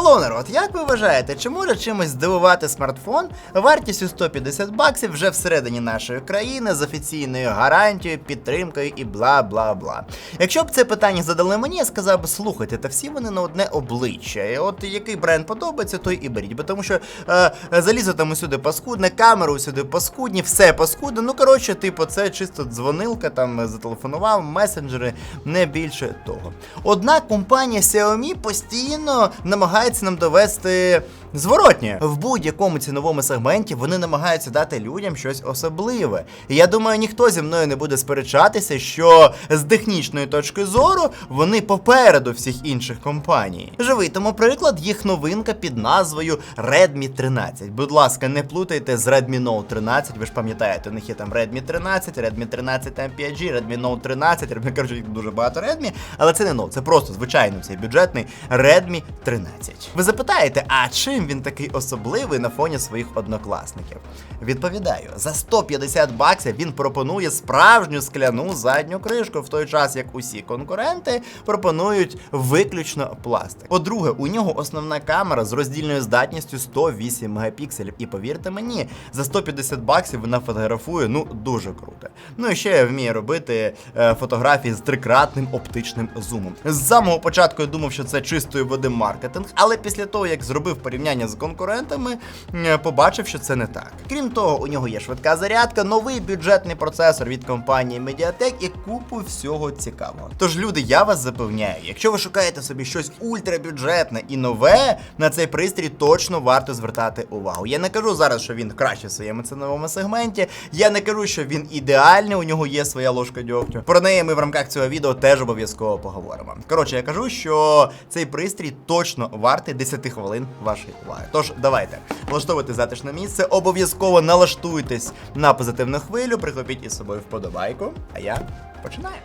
Hello, народ, як ви вважаєте, чи може чимось здивувати смартфон вартістю 150 баксів вже всередині нашої країни з офіційною гарантією, підтримкою і бла бла бла? Якщо б це питання задали мені, я сказав би, слухайте, та всі вони на одне обличчя. І от який бренд подобається, той і беріть. Бо тому що е, залізо там усюди паскудне, камери усюди паскудні, все паскудне. Ну коротше, типу, це чисто дзвонилка, там зателефонував, месенджери, не більше того. Однак компанія Xiaomi постійно намагається нам довести зворотнє. В будь-якому ціновому сегменті вони намагаються дати людям щось особливе. І я думаю, ніхто зі мною не буде сперечатися, що з технічної точки зору вони попереду всіх інших компаній. Живий тому приклад їх новинка під назвою Redmi 13. Будь ласка, не плутайте з Redmi Note 13. Ви ж пам'ятаєте, у них є там Redmi 13, Redmi 13 там 5G, Redmi Note 13, Redmi, коротше, дуже багато Redmi, але це не Note, це просто звичайно цей бюджетний Redmi 13. Ви запитаєте, а чим він такий особливий на фоні своїх однокласників? Відповідаю, за 150 баксів він пропонує справжню скляну задню кришку, в той час як усі конкуренти пропонують виключно пластик. По-друге, у нього основна камера з роздільною здатністю 108 мегапікселів. І повірте мені, за 150 баксів вона фотографує ну дуже круто. Ну і ще вміє робити е, фотографії з трикратним оптичним зумом. З самого початку я думав, що це чистої води маркетинг, але після того, як зробив порівняння з конкурентами, е, побачив, що це не так. Крім того, у нього є швидка зарядка, новий бюджетний процесор від компанії Mediatek і купу всього цікавого. Тож, люди, я вас запевняю, якщо ви шукаєте собі щось ультрабюджетне і нове, на цей пристрій точно варто звертати увагу. Я не кажу зараз, що він краще в своєму ціновому сегменті. Я не кажу, що він ідеальний, у нього є своя ложка дьогтю. Про неї ми в рамках цього відео теж обов'язково поговоримо. Коротше, я кажу, що цей пристрій точно вартий 10 хвилин вашої уваги. Тож давайте влаштовуйте затишне місце, обов'язково налаштуйтесь на позитивну хвилю, прихопіть із собою вподобайку. А я починаю.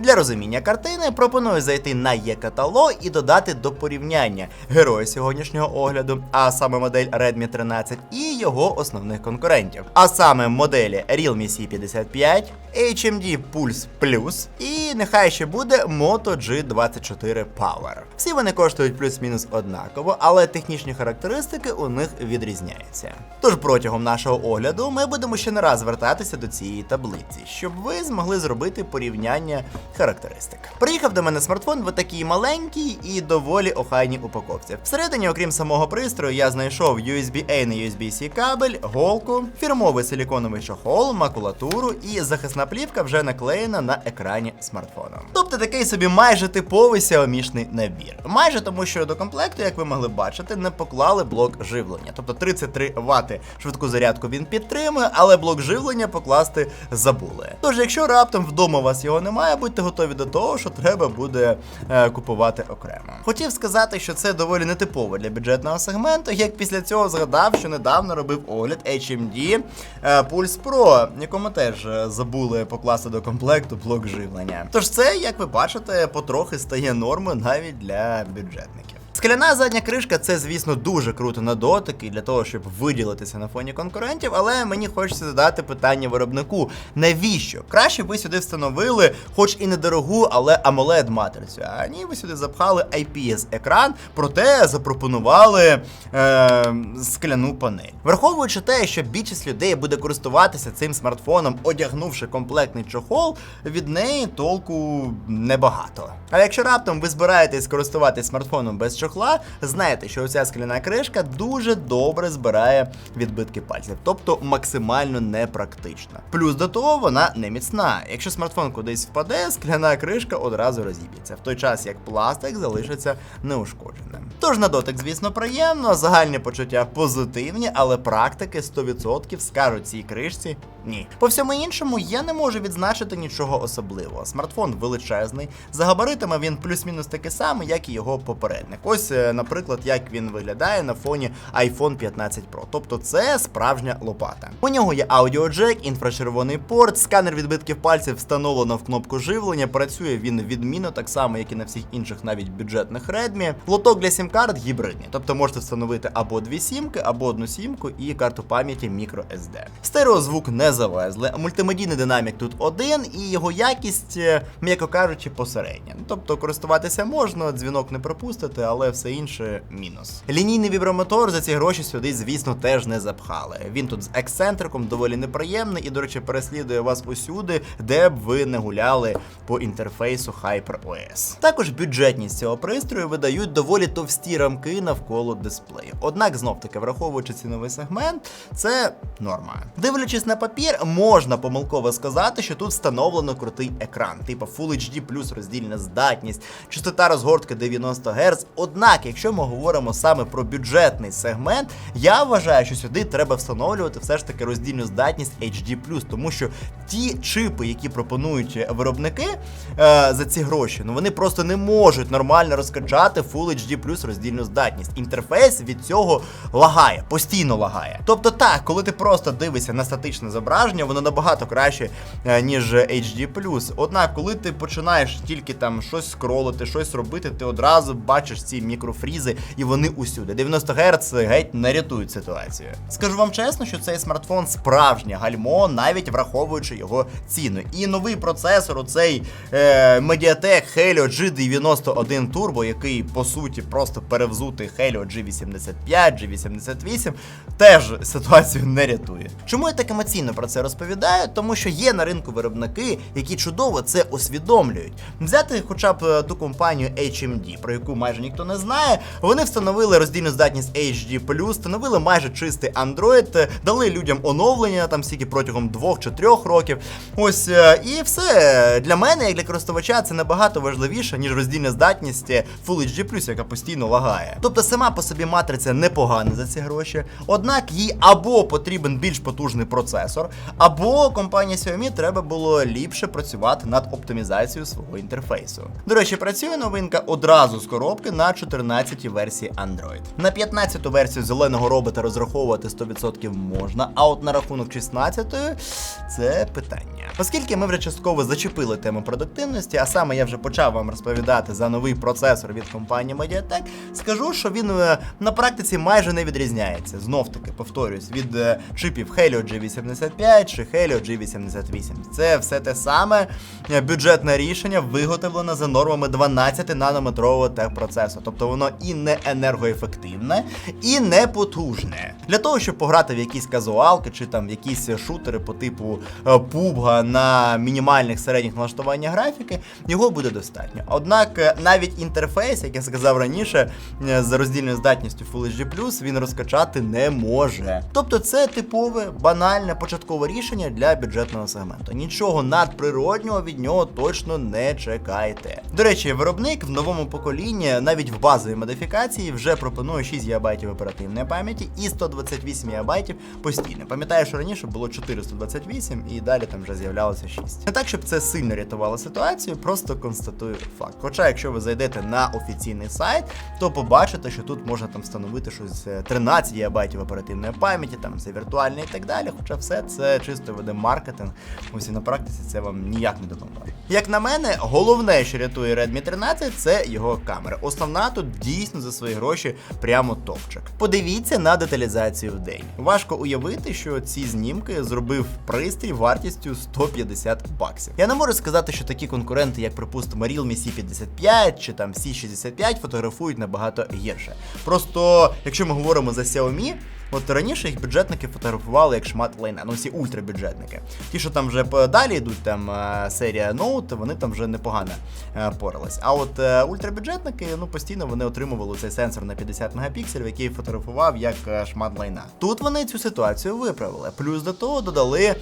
Для розуміння картини пропоную зайти на є-каталог і додати до порівняння героя сьогоднішнього огляду, а саме модель Redmi 13 і його основних конкурентів, а саме моделі Realme C55, HMD Pulse Plus і нехай ще буде Moto G24 Power. Всі вони коштують плюс-мінус однаково, але технічні характеристики у них відрізняються. Тож протягом нашого огляду ми будемо ще не раз звертатися до цієї таблиці, щоб ви змогли зробити порівняння характеристик. Приїхав до мене смартфон в такій маленькій і доволі охайній упаковці. Всередині, окрім самого пристрою, я знайшов USB-A на USB-C кабель, голку, фірмовий силіконовий чохол, макулатуру і захисна плівка вже наклеєна на екрані смартфона. Тобто такий собі майже типовий сяомішний набір. Майже тому, що до комплекту, як ви могли бачити, не поклали блок живлення. Тобто 33 Вт швидку зарядку він підтримує, але блок живлення покласти забули. Тож, якщо раптом вдома у вас його немає, будьте готові до того, що треба буде е, купувати окремо. Хотів сказати, що це доволі нетипово для бюджетного сегменту, як після цього згадав, що недавно робив огляд HMD е, Pulse Pro, якому теж е, забули покласти до комплекту блок живлення. Тож це, як ви бачите, потрохи стає нормою навіть для бюджетників. Скляна задня кришка це, звісно, дуже круто на дотик і для того, щоб виділитися на фоні конкурентів, але мені хочеться задати питання виробнику: навіщо? Краще ви сюди встановили, хоч і недорогу, але amoled матрицю. А ні, ви сюди запхали IPS екран, проте запропонували е, скляну панель. Враховуючи те, що більшість людей буде користуватися цим смартфоном, одягнувши комплектний чохол, від неї толку небагато. А якщо раптом ви збираєтесь користуватись смартфоном без чохла, знайте, що оця скляна кришка дуже добре збирає відбитки пальців, тобто максимально непрактична. Плюс до того вона не міцна. Якщо смартфон кудись впаде, скляна кришка одразу розіб'ється, в той час як пластик залишиться неушкодженим. Тож на дотик, звісно, приємно, загальні почуття позитивні, але практики 100% скажуть цій кришці ні. По всьому іншому я не можу відзначити нічого особливого. Смартфон величезний, за габаритами він плюс-мінус такий самий, як і його попередник. Ось ось, е, наприклад, як він виглядає на фоні iPhone 15 Pro. Тобто це справжня лопата. У нього є аудіоджек, інфрачервоний порт, сканер відбитків пальців встановлено в кнопку живлення. Працює він відмінно, так само, як і на всіх інших, навіть бюджетних Redmi. Лоток для сім-карт гібридний, тобто можете встановити або дві сімки, або одну сімку і карту пам'яті microSD. Стереозвук не завезли. Мультимедійний динамік тут один, і його якість, е, м'яко кажучи, посередня. Ну, Тобто користуватися можна, дзвінок не пропустити, але все інше мінус. Лінійний вібромотор за ці гроші сюди, звісно, теж не запхали. Він тут з ексцентриком доволі неприємний і, до речі, переслідує вас усюди, де б ви не гуляли по інтерфейсу HyperOS. Також бюджетність цього пристрою видають доволі товсті рамки навколо дисплею. Однак, знов таки, враховуючи ціновий сегмент, це норма. Дивлячись на папір, можна помилково сказати, що тут встановлено крутий екран, типу Full HD плюс роздільна здатність, частота розгортки 90 Гц. Однак, якщо ми говоримо саме про бюджетний сегмент, я вважаю, що сюди треба встановлювати все ж таки роздільну здатність HD+, тому що ті чипи, які пропонують виробники е, за ці гроші, ну вони просто не можуть нормально розкачати Full HD роздільну здатність. Інтерфейс від цього лагає, постійно лагає. Тобто, так, коли ти просто дивишся на статичне зображення, воно набагато краще, е, ніж HD+. Однак, коли ти починаєш тільки там щось скролити, щось робити, ти одразу бачиш ці мікрофрізи, і вони усюди. 90 Гц геть не рятують ситуацію. Скажу вам чесно, що цей смартфон справжнє гальмо, навіть враховуючи його ціну. І новий процесор, оцей е, Mediatek Helio G91 Turbo, який по суті просто перевзутий Helio G85, G88, теж ситуацію не рятує. Чому я так емоційно про це розповідаю? Тому що є на ринку виробники, які чудово це усвідомлюють. Взяти хоча б е, ту компанію HMD, про яку майже ніхто не знає. Вони встановили роздільну здатність HD+, встановили майже чистий Android, дали людям оновлення там стільки протягом двох чи трьох років. Ось е, і все для мене, як для користувача, це набагато важливіше, ніж роздільна здатність Full HD+, яка постійно лагає. Тобто сама по собі матриця непогана за ці гроші, однак їй або потрібен більш потужний процесор, або компанії Xiaomi треба було ліпше працювати над оптимізацією свого інтерфейсу. До речі, працює новинка одразу з коробки на 14 версії Android. На 15 версію зеленого робота розраховувати 100% можна, а от на рахунок 16 це питання. Оскільки ми вже частково зачепили тему продуктивності, а саме я вже почав вам розповідати за новий процесор від компанії Mediatek, скажу, що він е, на практиці майже не відрізняється. Знов таки, повторюсь, від е, чипів Helio G85 чи Helio G88. Це все те саме е, бюджетне рішення, виготовлене за нормами 12-нанометрового техпроцесу. Тобто воно і не енергоефективне, і не потужне. Для того, щоб пограти в якісь казуалки чи там якісь шутери по типу PUBG на мінімальних середніх налаштуваннях графіки, його буде достатньо. Однак е, навіть інтерфейс, як я сказав раніше, е, з роздільною здатністю Full HD+, він розкачати не може. Тобто це типове, банальне початкове рішення для бюджетного сегменту. Нічого надприроднього від нього точно не чекайте. До речі, виробник в новому поколінні, навіть в базовій модифікації, вже пропонує 6 ГБ оперативної пам'яті і 128 ГБ постійно. Пам'ятаю, що раніше було 428 і далі там вже з'являлося 6. Не так, щоб це сильно рятувало ситуацію, просто констатую факт. Хоча, якщо ви зайдете на офіційний сайт, то побачите, що тут можна там встановити щось е, 13 ГБ оперативної пам'яті, там це віртуальне і так далі. Хоча все це чисто веде маркетинг. Ось і на практиці це вам ніяк не допоможе. Як на мене, головне, що рятує Redmi 13, це його камера. Основна тут дійсно за свої гроші прямо топчик. Подивіться на деталізацію в день. Важко уявити, що ці знімки зробив пристрій вартістю 150 баксів. Я не можу сказати, що такі конкуренти, як припустимо, Realme C55 чи там C65, фотографують набагато гірше. Просто, якщо ми говоримо за Xiaomi, От раніше їх бюджетники фотографували як шмат лайна, ну всі ультрабюджетники. Ті, що там вже далі йдуть, там е, серія Note, вони там вже непогано е, порались. А от е, ультрабюджетники, ну постійно вони отримували цей сенсор на 50 мегапікселів, який фотографував як шмат лайна. Тут вони цю ситуацію виправили. Плюс до того додали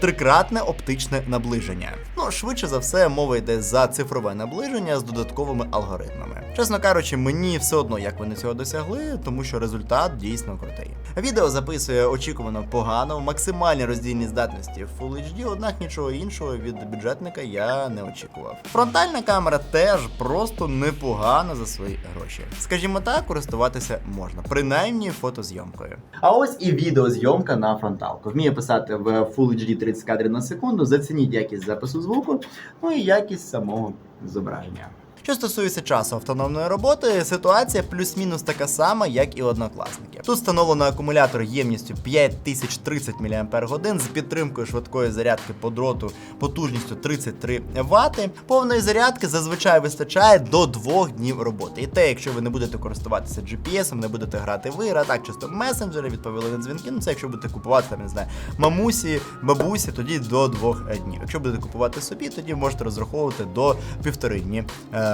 трикратне оптичне наближення. Ну, швидше за все, мова йде за цифрове наближення з додатковими алгоритмами. Чесно кажучи, мені все одно, як вони цього досягли, тому що результат дійсно крутий. Відео записує очікувано погано, в максимальній роздільній здатності Full HD, однак нічого іншого від бюджетника я не очікував. Фронтальна камера теж просто непогана за свої гроші. Скажімо так, користуватися можна, принаймні фотозйомкою. А ось і відеозйомка на фронталку. Вміє писати в Full HD 30 кадрів на секунду. Зацініть якість запису звуку, ну і якість самого зображення. Що стосується часу автономної роботи, ситуація плюс-мінус така сама, як і однокласники. Тут встановлено акумулятор ємністю 5030 мАч з підтримкою швидкої зарядки по дроту потужністю 33 Вт. Повної зарядки зазвичай вистачає до 2 днів роботи. І те, якщо ви не будете користуватися GPS, не будете грати в ігри, а так чисто месенджери, відповіли на дзвінки. Ну це якщо будете купувати там, не знаю, мамусі, бабусі, тоді до 2 днів. Якщо будете купувати собі, тоді можете розраховувати до півтори дні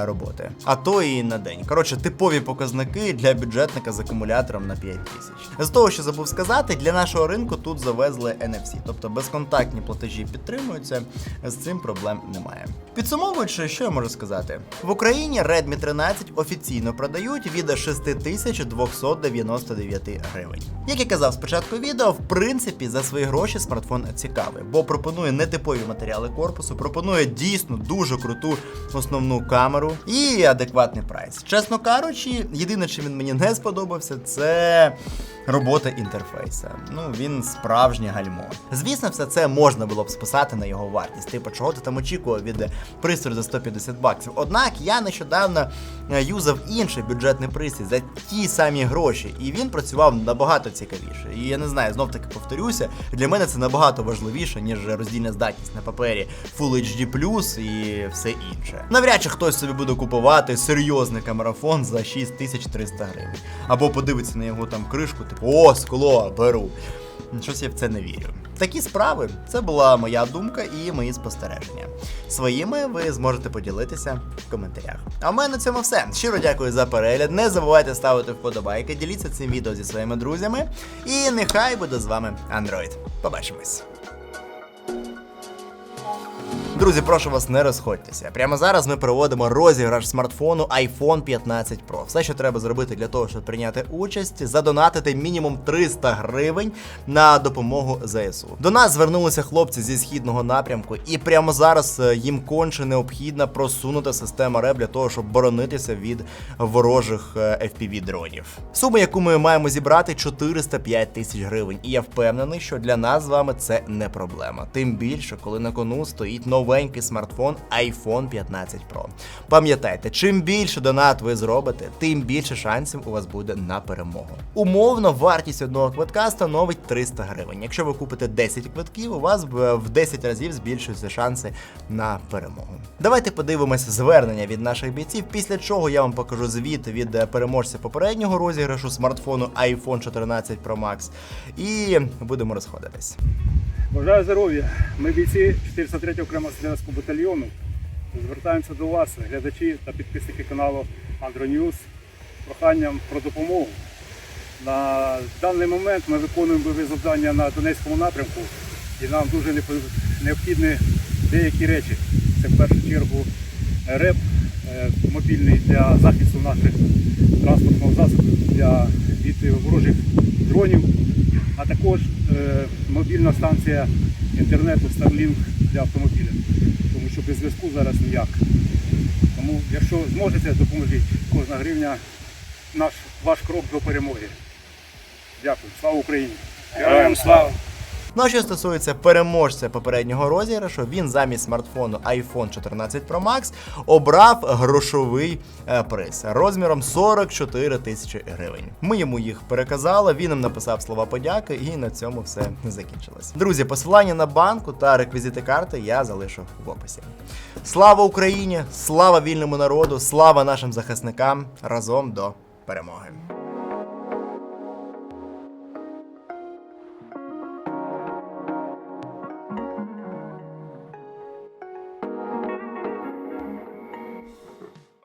роботи. А то і на день. Коротше, типові показники для бюджетника з акумулятором на 5 тисяч. З того, що забув сказати, для нашого ринку тут завезли NFC, тобто безконтактні платежі підтримуються. З цим проблем немає. Підсумовуючи, що я можу сказати, в Україні Redmi 13 офіційно продають від 6299 гривень. Як я казав спочатку відео, в принципі, за свої гроші смартфон цікавий, бо пропонує нетипові матеріали корпусу, пропонує дійсно дуже круту основну камеру і адекватний прайс. Чесно кажучи, єдине, чим він мені не сподобався, це робота інтерфейса. Ну він справжнє гальмо. Звісно, все це можна було б списати на його вартість. Типу, чого ти там очікував від пристрою за 150 баксів. Однак я нещодавно е, юзав інший бюджетний пристрій за ті самі гроші, і він працював набагато цікавіше. І я не знаю, знов таки повторюся, для мене це набагато важливіше, ніж роздільна здатність на папері Full HD і все інше. Навряд чи хтось собі буде купувати серйозний камерафон за 6300 гривень. Або подивиться на його там кришку, типу, о, скло, беру. Щось я в це не вірю. Такі справи. Це була моя думка і мої спостереження. Своїми ви зможете поділитися в коментарях. А в мене на цьому все. Щиро дякую за перегляд. Не забувайте ставити вподобайки, діліться цим відео зі своїми друзями. І нехай буде з вами Android. Побачимось. Друзі, прошу вас, не розходьтеся. Прямо зараз ми проводимо розіграш смартфону iPhone 15 Pro. Все, що треба зробити для того, щоб прийняти участь, задонатити мінімум 300 гривень на допомогу ЗСУ. До нас звернулися хлопці зі східного напрямку, і прямо зараз е, їм конче необхідна просунута система РЕБ для того, щоб боронитися від ворожих е, fpv дронів. Сума, яку ми маємо зібрати, 405 тисяч гривень. І я впевнений, що для нас з вами це не проблема. Тим більше, коли на кону стоїть новенький смартфон iPhone 15 Pro. Пам'ятайте, чим більше донат ви зробите, тим більше шансів у вас буде на перемогу. Умовно, вартість одного квитка становить 300 гривень. Якщо ви купите 10 квитків, у вас в в 10 разів збільшуються шанси на перемогу. Давайте подивимося звернення від наших бійців, після чого я вам покажу звіт від переможця попереднього розіграшу смартфону iPhone 14 Pro Max. І будемо розходитись. Бажаю здоров'я. Ми бійці 403 окремого стрілецького батальйону. Звертаємося до вас, глядачі та підписники каналу Андроньюз, з проханням про допомогу. На даний момент ми виконуємо бойові завдання на Донецькому напрямку і нам дуже необхідні деякі речі. Це в першу чергу РЕП е, мобільний для захисту наших транспортного засобу для від ворожих дронів, а також е, мобільна станція інтернету Starlink для автомобіля, тому що без зв'язку зараз ніяк. Тому, якщо зможете, допоможіть. Кожна гривня наш ваш крок до перемоги. Дякую. Слава Україні! Героям слава! Ну а що стосується переможця попереднього розіграшу, він замість смартфону iPhone 14 Pro Max обрав грошовий е, приз розміром 44 тисячі гривень. Ми йому їх переказали, він нам написав слова подяки, і на цьому все закінчилось. Друзі, посилання на банку та реквізити карти я залишу в описі. Слава Україні! Слава вільному народу! Слава нашим захисникам! Разом до перемоги!